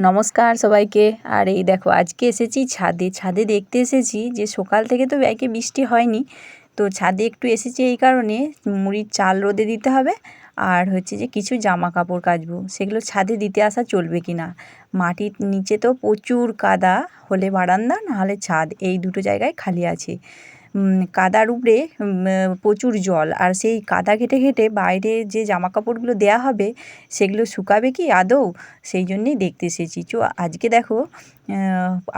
নমস্কার সবাইকে। আর এই দেখো, আজকে এসেছি ছাদে। ছাদে দেখতে এসেছি যে সকাল থেকে তো ব্যাকে বৃষ্টি হয়নি। তো ছাদে একটু এসেছি এই কারণে মুড়ির চাল রোদে দিতে হবে আর হচ্ছে যে কিছু জামা কাপড় কাচবো। সেগুলো ছাদে দিতে আসা চলবে কি না? মাটির নিচে তো প্রচুর কাদা। হলে বারান্দা নাহলে ছাদ। এই দুটো জায়গায় খালি আছে। কাদার উপরে প্রচুর জল। আর সেই কাদা ঘেটে ঘেটে বাইরে যে জামা কাপড়গুলো দেওয়া হবে, সেগুলো শুকাবে কি আদৌ? সেই জন্যেই দেখতে এসেছি। চো, আজকে দেখো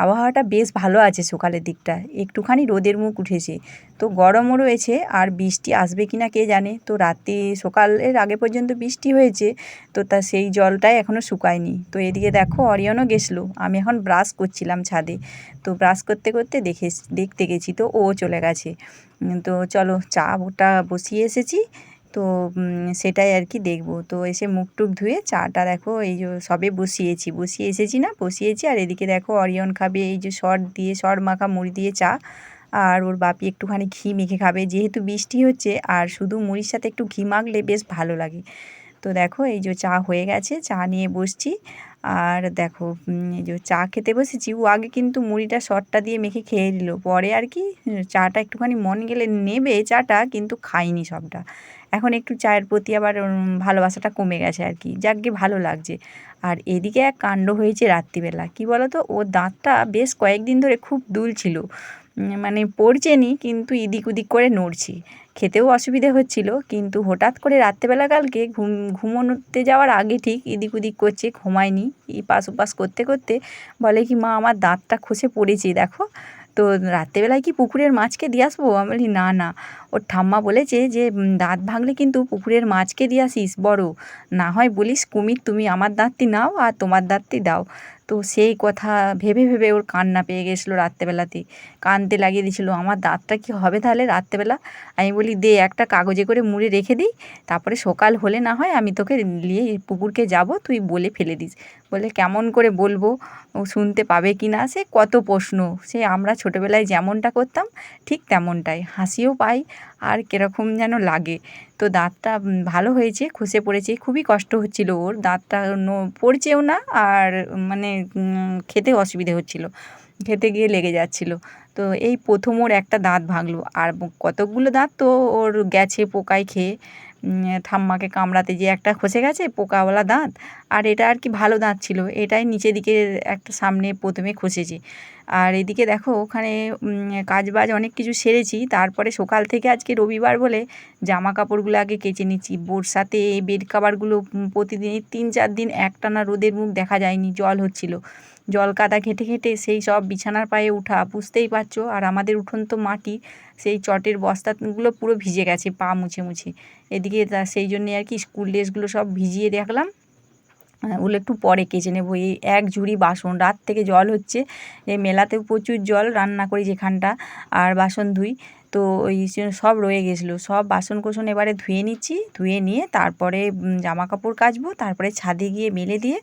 আবহাওয়াটা বেশ ভালো আছে সকালের দিকটা। একটুখানি রোদের মুখ উঠেছে। তো গরমও রয়েছে, আর বৃষ্টি আসবে কি না কে জানে? তো রাতে সকালের আগে পর্যন্ত বৃষ্টি হয়েছে, তো তা সেই জলটাই এখনও শুকায়নি। তো এদিকে দেখো, অরিয়নও গেছিল আমি এখন ব্রাশ করছিলাম ছাদে। তো ব্রাশ করতে করতে দেখে, দেখতে গেছি। তো ও চলে গেছে। তো চলো চা ওটা বসিয়ে এসেছি। তো সেটাই আর কি দেখব। তো এসে মুখ টুক ধুয়ে চাটা দেখো, এই যে সবে বসিয়েছি। বসিয়ে এসেছি না, বসিয়েছি। আর এদিকে দেখো অরিয়ন খাবে, এই যে সর দিয়ে, সর মাখা মুড়ি দিয়ে চা। আর ওর বাপি একটুখানি ঘি মেখে খাবে। যেহেতু বৃষ্টি হচ্ছে, আর শুধু মুড়ির সাথে একটু ঘি মাখলে বেশ ভালো লাগে। তো দেখো, এই যে চা হয়ে গেছে, চা নিয়ে বসছি। আর দেখো এই যে চা খেতে বসেছি, ও আগে কিন্তু মুড়িটা শর্টটা দিয়ে মেখে খেয়ে দিল পরে আর কি, চাটা একটুখানি মন গেলে নেবে, চাটা কিন্তু খাইনি সবটা। এখন একটু চায়ের প্রতি আবার ভালোবাসাটা কমে গেছে আর কি। যাকে ভালো লাগছে। আর এদিকে এক কাণ্ড হয়েছে রাত্রিবেলা। কি বলো তো ওর দাঁতটা বেশ কয়েকদিন ধরে খুব দুলছিল। মানে পড়ছেনি কিন্তু এদিক ওদিক করে নড়ছি। খেতেও অসুবিধে হচ্ছিল, কিন্তু হঠাৎ করে রাত্রেবেলা কালকে ঘুম ঘুমোতে যাওয়ার আগে ঠিক এদিক ওদিক করছে, ঘুমায়নি। পাশ ওপাশ করতে করতে বলে কি, মা, আমার দাঁতটা খসে পড়েছে, দেখো। তো রাত্রেবেলায় কি পুকুরের মাছকে দিয়ে আসব? আমি বলি, না না। ওর ঠাম্মা বলেছে যে দাঁত ভাঙলে কিন্তু পুকুরের মাছকে দিয়ে আসিস, বড়। না হয় বলিস, কুমির, তুমি আমার দাঁতটি নাও আর তোমার দাঁতটি দাও। তো সেই কথা ভেবে ভেবে ওর কান্না পেয়ে গেছিল রাত্রেবেলাতে। কাঁদতে লাগিয়ে দিয়েছিলো, আমার দাঁতটা কি হবে তাহলে রাত্রেবেলা? আমি বলি, দে একটা কাগজে করে মুড়ে রেখে দিই, তারপরে সকাল হলে না হয় আমি তোকে নিয়ে পুকুরকে যাব, তুই বলে ফেলে দিস। বলে, কেমন করে বলব? ও শুনতে পাবে কি না? সে কত প্রশ্ন। সে আমরা ছোটোবেলায় যেমনটা করতাম, ঠিক তেমনটাই। হাসিও পাই, আর কীরকম যেন লাগে। তো দাঁতটা ভালো হয়েছে, খসে পড়েছে, খুবই কষ্ট হচ্ছিল ওর, দাঁতটা পড়ছেও না আর মানে খেতে অসুবিধে হচ্ছিল, খেতে গিয়ে লেগে যাচ্ছিল। তো এই প্রথম ওর একটা দাঁত ভাঙলো, আর কতকগুলো দাঁত তো ওর গেছে পোকায় খেয়ে ঠাম্মাকে কামড়াতে যে একটা খসে গেছে পোকাওয়ালা দাঁত। আর এটা আর কি ভালো দাঁত ছিল, এটাই নিচের দিকে একটা সামনে প্রথমে খসেছে। আর এদিকে দেখো ওখানে কাজ বাজ অনেক কিছু সেরেছি। তারপরে সকাল থেকে আজকে রবিবার বলে জামা কাপড়গুলো আগে কেচে নিচ্ছি। বর্ষাতে বেড কাভারগুলো প্রতিদিনই তিন চার দিন একটানা রোদের মুখ দেখা যায়নি, জল হচ্ছিল। জল কাদা ঘেঁটে ঘেঁটে সেই সব বিছানার পায়ে উঠা, বুঝতেই পারছ। আর আমাদের উঠোন তো মাটি, সেই চটের বস্তাগুলো পুরো ভিজে গেছে, পা মুছে মুছে। এদিকে তা সেই জন্যে আর কি স্কুল ড্রেসগুলো সব ভিজিয়ে দেখলাম ওগুলো একটু পরে কেচে নেব। এই এক ঝুড়ি বাসন, রাত থেকে জল হচ্ছে। এই মেলাতেও প্রচুর জল রান্না করি যেখানটা। আর বাসন ধুই। তো ওই সব রয়ে গেছিল। সব বাসন কোসন এবারে ধুয়ে নিচ্ছি, ধুয়ে নিয়ে তারপরে জামা কাপড় কাচবো, তারপরে ছাদে গিয়ে মেলে দিয়ে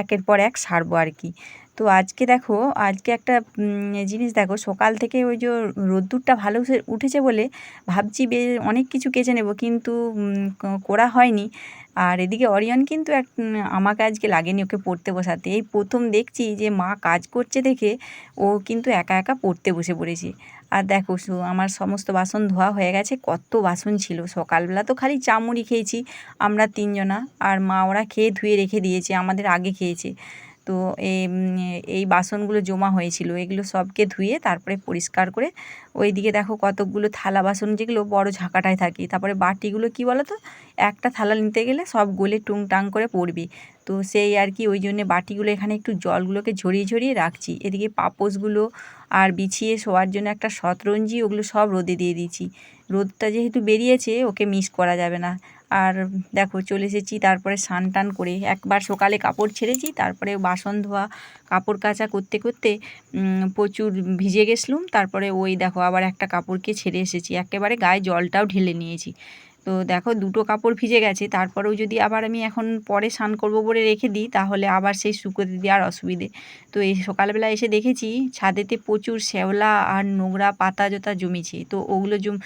একের পর এক সারবো আর কি। তো আজকে দেখো, আজকে একটা জিনিস দেখো, সকাল থেকে ওই যে রোদ্দুরটা ভালো উঠেছে বলে ভাবছি বে, অনেক কিছু কেচে নেব কিন্তু করা হয়নি। আর এদিকে অরিয়ন কিন্তু এক আমাকে আজকে লাগেনি ওকে পড়তে বসাতে। এই প্রথম দেখছি যে মা কাজ করছে দেখে ও কিন্তু একা একা পড়তে বসে পড়েছে। আর দেখো আমার সমস্ত বাসন ধোয়া হয়ে গেছে, কত বাসন ছিল। সকালবেলা তো খালি চামুড়ি খেয়েছি আমরা তিনজনা, আর মা ওরা খেয়ে ধুয়ে রেখে দিয়েছে, আমাদের আগে খেয়েছে। তো এই বাসনগুলো জমা হয়েছিল, এগুলো সবকে ধুয়ে তারপরে পরিষ্কার করে ওই দিকে দেখো কতকগুলো থালা বাসন, যেগুলো বড় ঝাঁকাটায় থাকে। তারপরে বাটিগুলো কি বলো তো একটা থালা নিতে গেলে সব গলে টুংটাং করে পড়বে। তো সেই আর কি, ওই জন্যে বাটিগুলো এখানে একটু জলগুলোকে ঝরিয়ে ঝরিয়ে রাখছি। এদিকে পাপোশগুলো আর বিছিয়ে শোয়ার জন্য একটা শতরঞ্জি, ওগুলো সব রোদে দিয়ে দিয়েছি। রোদটা যেহেতু বেরিয়েছে, ওকে মিস করা যাবে না। আর দেখো চলে এসেছি, তারপরে স্নান টান করে একবার সকালে কাপড় ছেড়েছি, তারপরে বাসন ধোয়া, কাপড় কাচা করতে করতে প্রচুর ভিজে গেছিলুম, তারপরে ওই দেখো আবার একটা কাপড়কে ছেড়ে এসেছি, একেবারে গায়ে জলটাও ঢেলে নিয়েছি। তো দেখো দুটো কাপড় ভিজে গেছে, তারপরেও যদি আবার আমি এখন পরে স্নান করব বলে রেখে দিই, তাহলে আবার সেই শুকোতে দেওয়ার অসুবিধে। তো এই সকালবেলা এসে দেখেছি ছাদেতে প্রচুর শ্যাওলা আর নোংরা পাতা জোতা জমেছে, তো ওগুলো জম,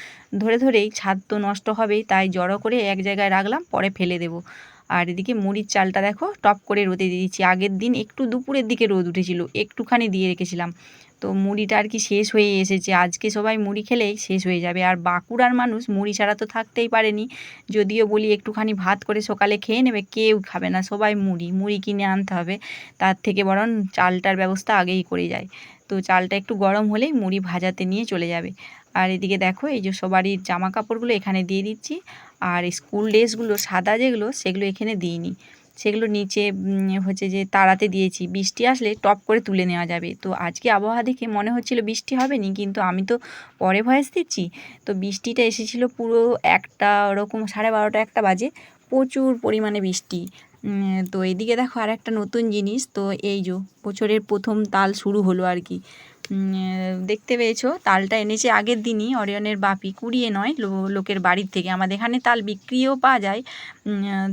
ধরে ধরেই ছাদ তো নষ্ট হবেই, তাই জড়ো করে এক জায়গায় রাখলাম, পরে ফেলে দেবো। আর এদিকে মুড়ির চালটা দেখো, টপ করে রোদে দিয়ে দিচ্ছি। আগের দিন একটু দুপুরের দিকে রোদ উঠেছিল, একটুখানি দিয়ে রেখেছিলাম। তো মুড়িটা আর কি শেষ হয়ে এসেছে। আজকে সবাই মুড়ি খেলেই শেষ হয়ে যাবে। আর বাঁকুড়ার মানুষ মুড়ি ছাড়া তো থাকতেই পারেনি। যদিও বলি একটুখানি ভাত করে সকালে খেয়ে নেবে, কেউ খাবে না। সবাই মুড়ি মুড়ি কিনে আনতে হবে। তার থেকে বরং চালটার ব্যবস্থা আগেই করে যায়। তো চালটা একটু গরম হলেই মুড়ি ভাজাতে নিয়ে চলে যাবে। আর এদিকে দেখো, এই যে সবারই জামা কাপড়গুলো এখানে দিয়ে দিচ্ছি। আর স্কুল ড্রেসগুলো, সাদা যেগুলো, সেগুলো এখানে দিইনি। সেগুলো নিচে হচ্ছে যে তাড়াতে দিয়েছি। বৃষ্টি আসলে টপ করে তুলে নেওয়া যাবে। তো আজকে আবহাওয়া দেখে মনে হচ্ছিল বৃষ্টি হবে নি, কিন্তু আমি তো পরে ভয়েস দিচ্ছি। তো বৃষ্টিটা এসেছিল পুরো একটা ওরকম সাড়ে বারোটা একটা বাজে। প্রচুর পরিমাণে বৃষ্টি। তো এদিকে দেখো আর একটা নতুন জিনিস। তো এই যে বছরের প্রথম তাল শুরু হলো আর কি। দেখতে পেয়েছ, তালটা এনেছে আগের দিনই, অরিয়নের বাপি, কুড়িয়ে নয় লোকের বাড়ির থেকে। আমাদের এখানে তাল বিক্রিও পাওয়া যায়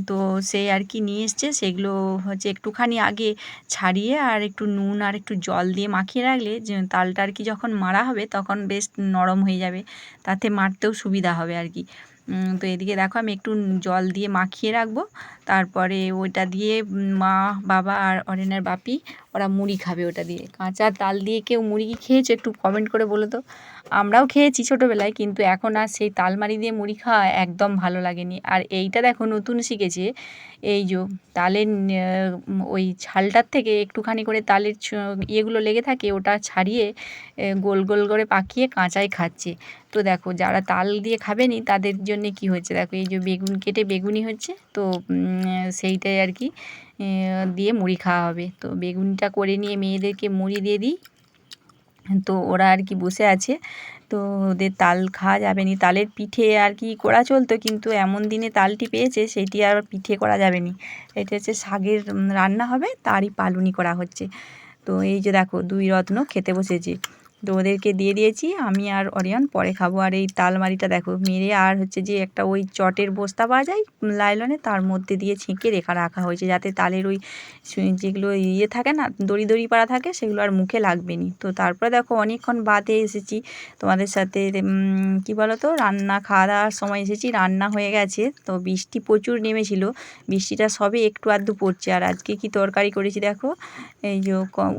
তো সে আর কি নিয়ে এসছে, সেগুলো হচ্ছে একটুখানি আগে ছাড়িয়ে আর একটু নুন আর একটু জল দিয়ে মাখিয়ে রাখলে যে তালটা আর কি যখন মারা হবে, তখন বেশ নরম হয়ে যাবে, তাতে মারতেও সুবিধা হবে আর কি। তো এদিকে দেখো আমি একটু জল দিয়ে মাখিয়ে রাখব। তারপরে ওইটা দিয়ে মা, বাবা আর অরেনার বাপি, ওরা মুড়ি খাবে ওটা দিয়ে। কাঁচা তাল দিয়ে কেউ মুড়ি খেয়েছে একটু কমেন্ট করে বলো তো। আমরাও খেয়েছি ছোটোবেলায়, কিন্তু এখন আর সেই তালমারি দিয়ে মুড়ি খাওয়া একদম ভালো লাগেনি। আর এইটা দেখো নতুন শিখেছে, এই যে তালের ওই ছালটার থেকে একটুখানি করে তালের ইয়েগুলো লেগে থাকে, ওটা ছাড়িয়ে গোল গোল করে পাকিয়ে কাঁচাই খাচ্ছে। তো দেখো যারা তাল দিয়ে খাবেনি, তাদের জন্যে কি হচ্ছে? দেখো এই যে বেগুন কেটে বেগুনি হচ্ছে, তো সেইটাই আর কি দিয়ে মুড়ি খাওয়া হবে। তো বেগুনটা করে নিয়ে মেয়েদেরকে মুড়ি দিয়ে দিই। তো ওরা আর কি বসে আছে। তো ওদের তাল খাওয়া যাবে না। তালের পিঠে আর কি করা চলতো, কিন্তু এমন দিনে তালটি পেয়েছে, সেটি আর পিঠে করা যাবে না। এটা হচ্ছে শাগের রান্না হবে, তারই পালুনি করা হচ্ছে। তো এই যে দেখো, দুই রত্ন খেতে বসেছে। তো ওদেরকে দিয়ে দিয়েছি। আমি আর অরিয়ন পরে খাব। আর এই তালমারিটা দেখো, মেরে আর হচ্ছে যে একটা ওই চটের বস্তা পাওয়া যায় লাইলনে, তার মধ্যে দিয়ে ছেঁকে রেখা রাখা হয়েছে যাতে তালের ওই যেগুলো ইয়ে থাকে না, দড়ি দড়ি পাড়া থাকে, সেগুলো আর মুখে লাগবে নি। তো তারপরে দেখো, অনেকক্ষণ বাদে এসেছি। তোমাদের সাথে কি বলো তো রান্না খাওয়া দাওয়ার সময় এসেছি, রান্না হয়ে গেছে। তো বৃষ্টি প্রচুর নেমেছিল। বৃষ্টিটা সবে একটু আধটু পড়ছে। আর আজকে কি তরকারি করেছি দেখো, এই যে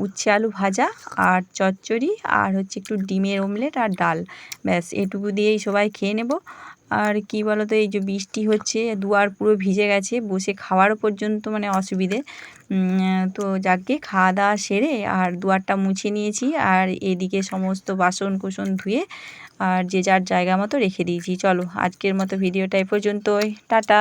উচ্ছে আলু ভাজা আর চচ্চড়ি আর হচ্ছে একটু ডিমের অমলেট আর ডাল। ব্যাস, এটুকু দিয়েই সবাই খেয়ে নেব। আর কি বলো তো এই যে বৃষ্টি হচ্ছে, দুয়ার পুরো ভিজে গেছে, বসে খাওয়ারও পর্যন্ত মানে অসুবিধে। তো যাকে খাওয়া দাওয়া সেরে আর দুয়ারটা মুছে নিয়েছি আর এদিকে সমস্ত বাসন কুসন ধুয়ে আর যে যার জায়গা মতো রেখে দিয়েছি। চলো, আজকের মতো ভিডিওটা এ পর্যন্তই। টাটা!